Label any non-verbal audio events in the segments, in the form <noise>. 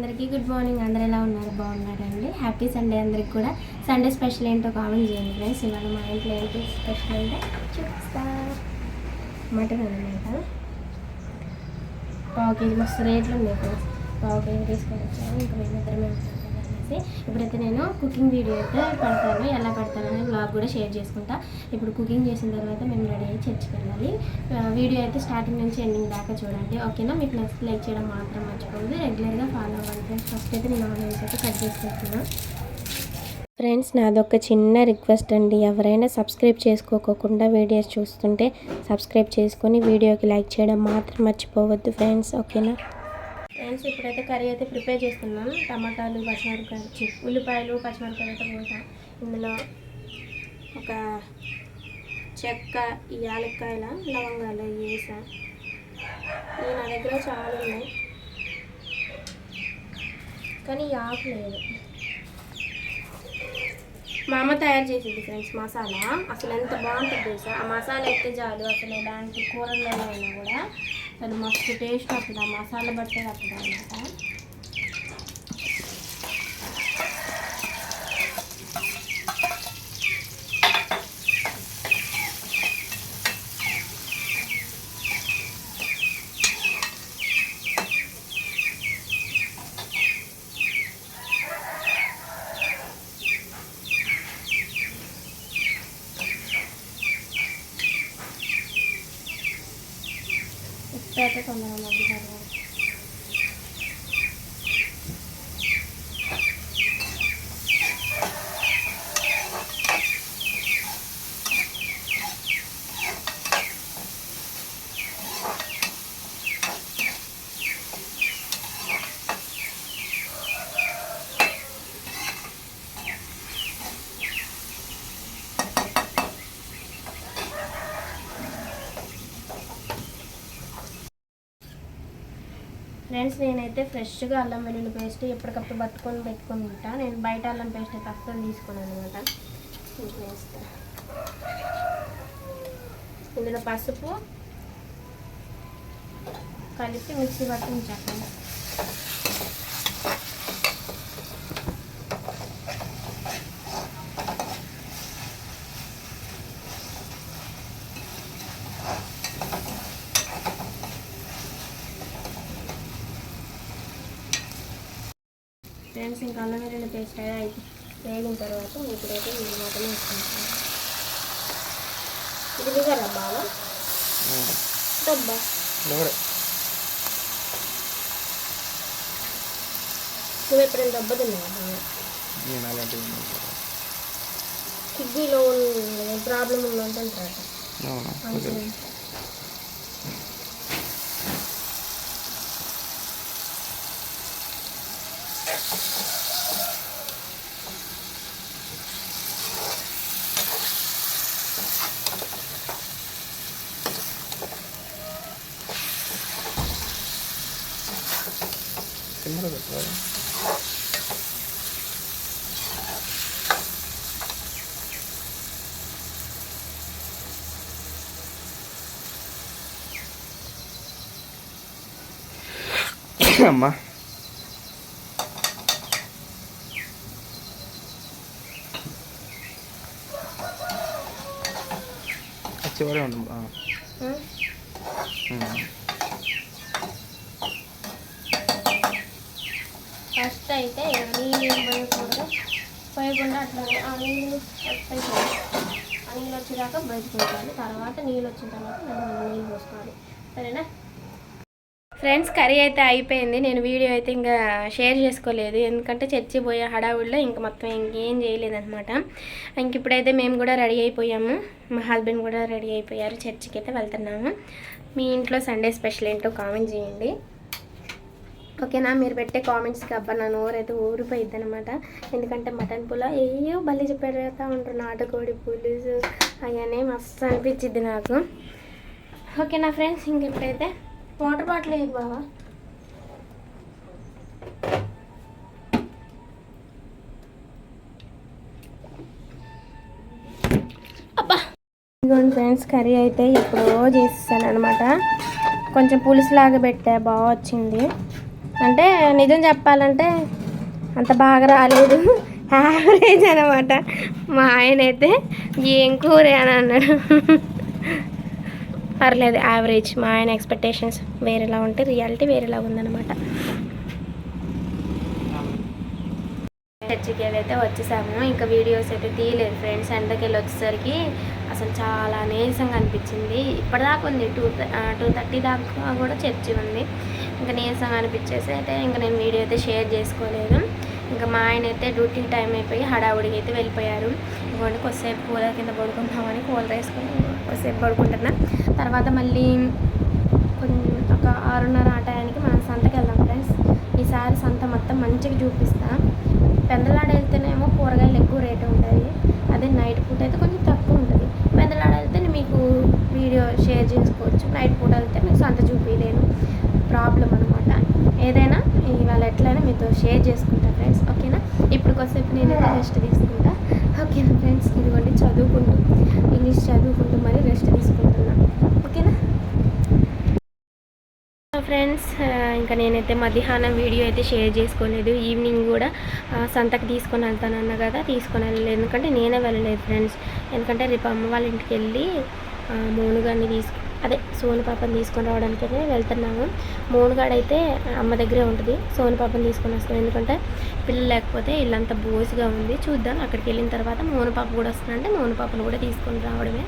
అందరికీ good morning. అందరు ఎలా ఉన్నారు? బాగున్నారండి. హ్యాపీ సండే అందరికి కూడా. సండే స్పెషల్ ఏంటో కామెంట్ చేయండి ఫ్రెండ్స్. ఇవాళ మా ఇంట్లో ఏంటి స్పెషల్ అంటే చూపిస్తా. మటన్ అనమాట పావు కేజీ మస్తు రేట్లు ఉన్నాయి ఫ్రెండ్స్ పావు కేజీ తీసుకొని వచ్చాను ఇంకా మేమిద్దరమే ఉంటాం. కదా ఇప్పుడైతే నేను కుకింగ్ వీడియో అయితే పెడతాను ఎలా పెడతాను అనేది బ్లాగ్ కూడా షేర్ చేసుకుంటా. ఇప్పుడు కుకింగ్ చేసిన తర్వాత మేము రెడీ అయ్యి చర్చికి వెళ్ళాలి. వీడియో అయితే స్టార్టింగ్ నుంచి ఎండింగ్ దాకా చూడండి ఓకేనా మీకు నెక్స్ట్ లైక్ చేయడం మాత్రం మర్చిపోదు రెగ్యులర్గా ఫాలో అవ్వండి. ఫ్రెండ్స్ ఫస్ట్ అయితే నేను ఆన్లైన్స్ అయితే కట్ చేసుకుంటున్నాను ఫ్రెండ్స్ నాదొక చిన్న రిక్వెస్ట్ అండి. ఎవరైనా సబ్స్క్రైబ్ చేసుకోకుండా వీడియోస్ చూస్తుంటే సబ్స్క్రైబ్ చేసుకొని వీడియోకి లైక్ చేయడం మాత్రం మర్చిపోవద్దు ఫ్రెండ్స్ ఓకేనా ఫ్రెండ్స్ ఇప్పుడైతే కర్రీ అయితే ప్రిపేర్ చేస్తున్నాను టమాటాలు పచ్చిమిరపకాయలు ఉల్లిపాయలు పచ్చిమిరపకాయలు అయితే పోసా. ఇందులో ఒక చెక్క ఈ యాలక్కాయల లవంగాలు వేసా. ఇవి నా దగ్గర చాలా ఉన్నాయి. కానీ ఆకు లేదు. మా అమ్మ తయారు చేసింది ఫ్రెండ్స్ మసాలా. అసలు ఎంత బాగుంటుంది తెలుసా? ఆ మసాలా అయితే చాలు. అసలు ఎలాంటి కూరల్లో అయినా కూడా అసలు మస్తు టేస్ట్ వస్తుంది. ఆ మసాలా బట్టే వస్తుంది అనమాట Espérate cuando me ఫ్రెండ్స్ నేనైతే ఫ్రెష్గా అల్లం వెల్లుల్లి పేస్ట్ ఎప్పటికప్పుడు పట్టుకొని పెట్టుకొని ఉంటా. నేను బయట అల్లం పేస్ట్ అయితే అస్సలు తీసుకున్నాను అనమాట వేస్తా. ఇందులో పసుపు కలిపి మిక్సీ పట్టి ఉంచాను ఫ్రెండ్స్ ఇంకా అల్లం వెల్లుల్లి పేస్ట్ అయితే వేగిన తర్వాత ఇప్పుడైతే ఈ మటన్ వేసుకుంటాను. ఇది దిగరా బాగా డబ్బా నువ్వు ఎప్పుడైనా దెబ్బ తిన్నావా బాగా నేను అలాంటివి కిడ్నీలో ప్రాబ్లం ఉందంటారట అవునా витворю. Ма. А тебе вареным, а. Mm. Mm. ఫస్ట్ అయితే నీళ్ళు పోయకుండా పోయకూడదు పోయకుండా అట్లా ఆ నీళ్ళు వస్తాయి ఆ నీళ్ళు వచ్చేదాకా బయటకుంటాను తర్వాత నీళ్ళు వచ్చిన తర్వాత మళ్ళీ నీళ్ళు పోసుకోవాలి. సరేనా? ఫ్రెండ్స్ కర్రీ అయితే అయిపోయింది. నేను వీడియో అయితే ఇంకా షేర్ చేసుకోలేదు. ఎందుకంటే చర్చి పోయే హడావుడిలో ఇంకా మొత్తం ఇంకేం చేయలేదన్నమాట. ఇంక ఇప్పుడైతే మేము కూడా రెడీ అయిపోయాము. మా హస్బెండ్ కూడా రెడీ అయిపోయారు. చర్చికి అయితే వెళ్తున్నాము. మీ ఇంట్లో సండే స్పెషల్ ఏంటో కామెంట్ చేయండి. ఓకేనా? మీరు పెట్టే కామెంట్స్కి అబ్బా నా నోరైతే ఊరిపోయిద్ది అనమాట ఎందుకంటే మటన్ పులా ఏయో బల్లి చెప్పేట ఉంటారు నాటుకోడి పులుసు. అవన్నీ మస్తు అనిపించింది నాకు. ఓకేనా ఫ్రెండ్స్ ఇంక ఇప్పుడైతే వాటర్ బాటిల్ లేదు బావా. అబ్బా. ఇదిగోండి ఫ్రెండ్స్ కర్రీ అయితే ఎప్పుడో చేసేసాను అనమాట కొంచెం పులుసులాగా పెట్టా బాగా వచ్చింది. అంటే నిజం చెప్పాలంటే అంత బాగా రాలేదు. <laughs> యావరేజ్ అనమాట. మా ఆయన అయితే ఏం కూరే అని అన్నాడు. పర్లేదు యావరేజ్ మా ఆయన ఎక్స్పెక్టేషన్స్ వేరేలా ఉంటే రియాలిటీ వేరేలా ఉందన్నమాట. చర్చికి అయితే వచ్చేసాము. ఇంకా వీడియోస్ అయితే తీయలేదు ఫ్రెండ్స్ ఎండకి వెళ్ళి వచ్చేసరికి అసలు చాలా నీరసంగా అనిపించింది. ఇప్పటిదాకా ఉంది. టూ టూ థర్టీ దాకా కూడా చర్చి ఉంది. ఇంకా నీరసంగా అనిపించేసి అయితే ఇంకా నేను వీడియో అయితే షేర్ చేసుకోలేదు. ఇంకా మా ఆయన అయితే డ్యూటీ టైం అయిపోయి హడావుడికి అయితే వెళ్ళిపోయారు. ఇవ్వండి కొద్దిసేపు కూల కింద పడుకుంటామని కూల వేసుకొని కొద్దిసేపు పడుకుంటున్నా. తర్వాత మళ్ళీ కొంచెం ఒక ఆరున్నర ఆ టయానికి మనం సంతకి వెళ్దాం ఫ్రెండ్స్. ఈసారి సంత మొత్తం మంచిగా చూపిస్తా. పెందలాడ వెళ్తేనేమో కూరగాయలు ఎక్కువ రేటు ఉంటుంది అదే నైట్ పూట అయితే కొంచెం తక్కువ ఉంటుంది. పెందలాడ వెళ్తే మీకు వీడియో షేర్ చేసుకోవచ్చు. నైట్ పూట వెళ్తే మీకు సంత చూపించలేదు ఏదైనా ఇవాళ ఎట్లయినా మీతో షేర్ చేసుకుంటా ఫ్రెండ్స్ ఓకేనా? ఇప్పుడు కొద్దిసేపు నేనైతే రెస్ట్ తీసుకుంటా. ఓకేనా ఫ్రెండ్స్? ఇదిగోండి చదువుకుంటూ ఇంగ్లీష్ చదువుకుంటూ మరి రెస్ట్ తీసుకుంటున్నా. ఓకేనా? ఫ్రెండ్స్ ఇంకా నేనైతే మధ్యాహ్నం వీడియో అయితే షేర్ చేసుకోలేదు. ఈవినింగ్ కూడా సంతకు తీసుకొని వెళ్తానన్నా కదా తీసుకొని వెళ్ళలేదు. ఎందుకంటే నేనే వెళ్ళలేదు ఫ్రెండ్స్. ఎందుకంటే రేపు అమ్మ వాళ్ళ ఇంటికి వెళ్ళి మోనుగాడిని తీసుకు అదే సోను పాపని తీసుకొని రావడానికైతే అయితే వెళ్తున్నాము. మోనుగాడు అయితే అమ్మ దగ్గరే ఉంటుంది. సోను పాపని తీసుకొని వస్తాం ఎందుకంటే పిల్లలు లేకపోతే ఇల్లంతా బోసుగా ఉంది. చూద్దాం అక్కడికి వెళ్ళిన తర్వాత మోను పాప కూడా వస్తుందంటే మోను పాపను కూడా తీసుకొని రావడమే.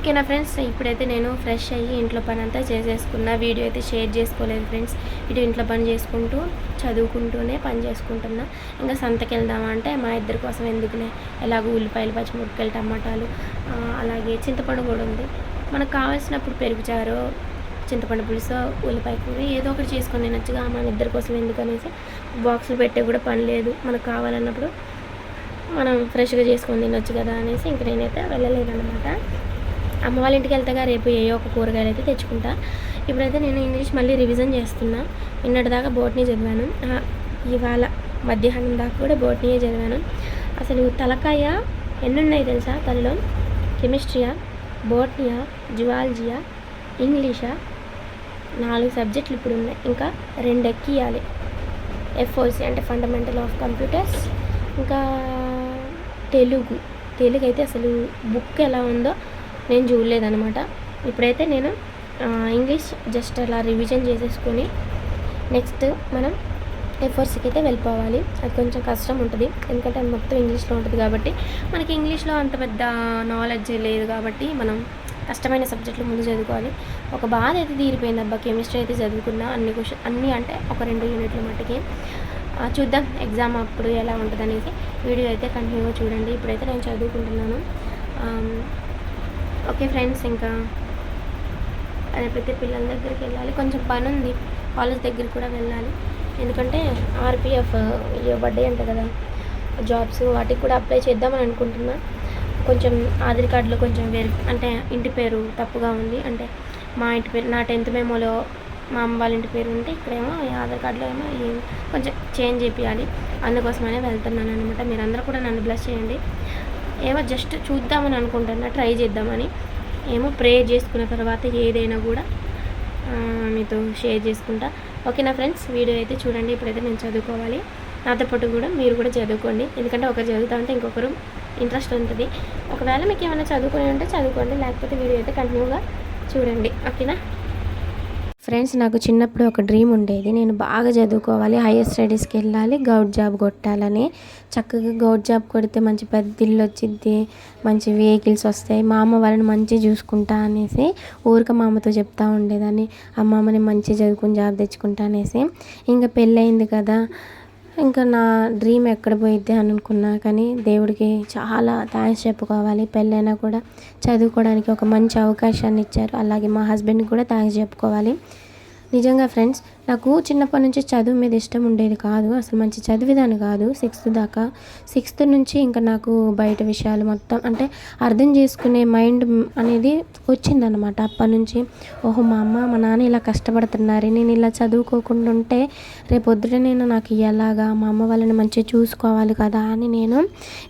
ఓకేనా ఫ్రెండ్స్? ఇప్పుడైతే నేను ఫ్రెష్ అయ్యి ఇంట్లో పని అంతా చేసేసుకున్నా. వీడియో అయితే షేర్ చేసుకోలేదు ఫ్రెండ్స్. ఇటు ఇంట్లో పని చేసుకుంటూ చదువుకుంటూనే పని చేసుకుంటున్నా. ఇంకా సంతకి వెళ్దామా అంటే మా ఇద్దరి కోసం ఎందుకులే? ఎలాగో ఉల్లిపాయలు పచ్చిమిరపకాయలు టమాటాలు అలాగే చింతపండు కూడా ఉంది. మనకు కావాల్సినప్పుడు పెరుగుచారు చింతపండు పులుసు ఉల్లిపాయ కూర ఏదో ఒకటి చేసుకొని తినొచ్చుగా మన ఇద్దరి కోసం ఎందుకు అనేసి బాక్సులు పెట్టే కూడా పని లేదు. మనకు కావాలన్నప్పుడు మనం ఫ్రెష్గా చేసుకొని తినొచ్చు కదా అనేసి ఇంక నేనైతే వెళ్ళలేదన్నమాట. అమ్మ వాళ్ళ ఇంటికి వెళ్తాగా రేపు ఏ ఒక కూరగాయలు అయితే తెచ్చుకుంటా. ఇప్పుడైతే నేను ఇంగ్లీష్ మళ్ళీ రివిజన్ చేస్తున్నా. నిన్నటిదాకా బోట్నీ చదివాను. ఇవాళ మధ్యాహ్నం దాకా కూడా బోట్నీయే చదివాను. అసలు తలకాయ ఎన్నున్నాయి తెలుసా? తనలో కెమిస్ట్రీయా బోట్నియా జువాలజీయా ఇంగ్లీషా? నాలుగు సబ్జెక్టులు ఇప్పుడు ఉన్నాయి. ఇంకా రెండు ఎక్కియాలి ఎఫ్ఓసి అంటే ఫండమెంటల్ ఆఫ్ కంప్యూటర్స్ ఇంకా తెలుగు. తెలుగు అయితే అసలు బుక్ ఎలా ఉందో నేను చూడలేదనమాట ఇప్పుడైతే నేను ఇంగ్లీష్ జస్ట్ అలా రివిజన్ చేసేసుకొని నెక్స్ట్ మనం ఎఫర్స్కి అయితే వెళ్ళిపోవాలి. అది కొంచెం కష్టం ఉంటుంది. ఎందుకంటే అది మొత్తం ఇంగ్లీష్లో ఉంటుంది కాబట్టి మనకి ఇంగ్లీష్లో అంత పెద్ద నాలెడ్జ్ లేదు కాబట్టి మనం కష్టమైన సబ్జెక్టులు ముందు చదువుకోవాలి. ఒక బాధ అయితే తీరిపోయింది. అబ్బా కెమిస్ట్రీ అయితే చదువుకున్నా అన్ని క్వశ్చన్ అన్నీ అంటే ఒక రెండు యూనిట్ల మట్టుకి. చూద్దాం ఎగ్జామ్ అప్పుడు ఎలా ఉంటుంది అనేసి వీడియో అయితే కంటిన్యూగా చూడండి. ఇప్పుడైతే నేను చదువుకుంటున్నాను. ఓకే ఫ్రెండ్స్ ఇంకా రేపైతే పిల్లల దగ్గరికి వెళ్ళాలి. కొంచెం పని ఉంది కాలేజ్ దగ్గర కూడా వెళ్ళాలి. ఎందుకంటే ఆర్పిఎఫ్ ఇవ్వబడ్డాయి అంట కదా జాబ్స్ వాటికి కూడా అప్లై చేద్దామని అనుకుంటున్నా. కొంచెం ఆధార్ కార్డులో కొంచెం వేరు అంటే ఇంటి పేరు తప్పుగా ఉంది. అంటే మా ఇంటి పేరు నా టెన్త్ మెమోలో మా అమ్మ వాళ్ళ ఇంటి పేరు ఉంటే ఇక్కడేమో ఈ ఆధార్ కార్డులో ఏమో కొంచెం చేంజ్ చేయాలి అందుకోసమనే వెళ్తున్నాను అనమాట మీరందరూ కూడా నన్ను బ్లెస్ చేయండి. ఏమో జస్ట్ చూద్దామని అనుకుంటున్నా ట్రై చేద్దామని. ఏమో ప్రే చేసుకున్న తర్వాత ఏదైనా కూడా మీతో షేర్ చేసుకుంటా. ఓకేనా ఫ్రెండ్స్ వీడియో అయితే చూడండి ఇప్పుడైతే నేను చదువుకోవాలి. నాతో పాటు కూడా మీరు కూడా చదువుకోండి. ఎందుకంటే ఒకరు చదువుతా ఉంటే ఇంకొకరు ఇంట్రెస్ట్ ఉంటుంది. ఒకవేళ మీకు ఏమైనా చదువుకుని ఉంటే చదువుకోండి లేకపోతే వీడియో అయితే కంటిన్యూగా చూడండి. ఓకేనా? ఫ్రెండ్స్ నాకు చిన్నప్పుడు ఒక డ్రీమ్ ఉండేది. నేను బాగా చదువుకోవాలి హైయర్ స్టడీస్కి వెళ్ళాలి గౌట్ జాబ్ కొట్టాలని. చక్కగా గౌట్ జాబ్ కొడితే మంచి పెద్ద ఇల్లు వచ్చింది మంచి వెహికల్స్ వస్తాయి. మా అమ్మ వాళ్ళని మంచిగా చూసుకుంటా అనేసి ఊరిక మా అమ్మతో చెప్తా ఉండేదాన్ని. అమ్మమ్మని మంచి మంచిగా చదువుకుని జాబ్ తెచ్చుకుంటా అనేసి. ఇంకా పెళ్ళయింది కదా ఇంకా నా డ్రీమ్ ఎక్కడ పోయిద్ది అని అనుకున్నా కానీ దేవుడికి చాలా థ్యాంక్స్ చెప్పుకోవాలి. పెళ్ళైనా కూడా చదువుకోవడానికి ఒక మంచి అవకాశాన్ని ఇచ్చారు. అలాగే మా హస్బెండ్కి కూడా థ్యాంక్స్ చెప్పుకోవాలి. నిజంగా ఫ్రెండ్స్ నాకు చిన్నప్పటి నుంచి చదువు మీద ఇష్టం ఉండేది కాదు. అసలు మంచి చదివేదాన్ని కాదు. సిక్స్త్ దాకా. సిక్స్త్ నుంచి ఇంకా నాకు బయట విషయాలు మొత్తం అంటే అర్థం చేసుకునే మైండ్ అనేది వచ్చిందనమాట అప్పటి నుంచి. ఓహో మా అమ్మ మా నాన్న ఇలా కష్టపడుతున్నారు. నేను ఇలా చదువుకోకుండా ఉంటే రేపొద్దుట నేను నాకు ఎలాగా మా అమ్మ వాళ్ళని మంచిగా చూసుకోవాలి కదా అని నేను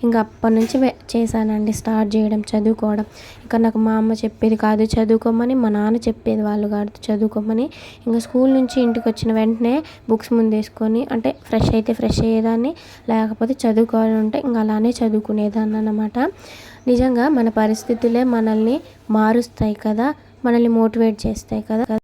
ఇంకా అప్పటి నుంచి చేశానండి స్టార్ట్ చేయడం చదువుకోవడం. ఇంకా నాకు మా అమ్మ చెప్పేది కాదు చదువుకోమని మా నాన్న చెప్పేది వాళ్ళు కాదు చదువుకోమని. ఇంకా స్కూల్ నుంచి ఇంటికి వచ్చిన వెంటనే బుక్స్ ముందేసుకొని అంటే ఫ్రెష్ అయితే ఫ్రెష్ అయ్యేదాన్ని లేకపోతే చదువుకోవాలంటే ఇంకా అలానే చదువుకునేదాన్ని అన్నమాట. నిజంగా మన పరిస్థితులే మనల్ని మారుస్తాయి కదా మనల్ని మోటివేట్ చేస్తాయి కదా.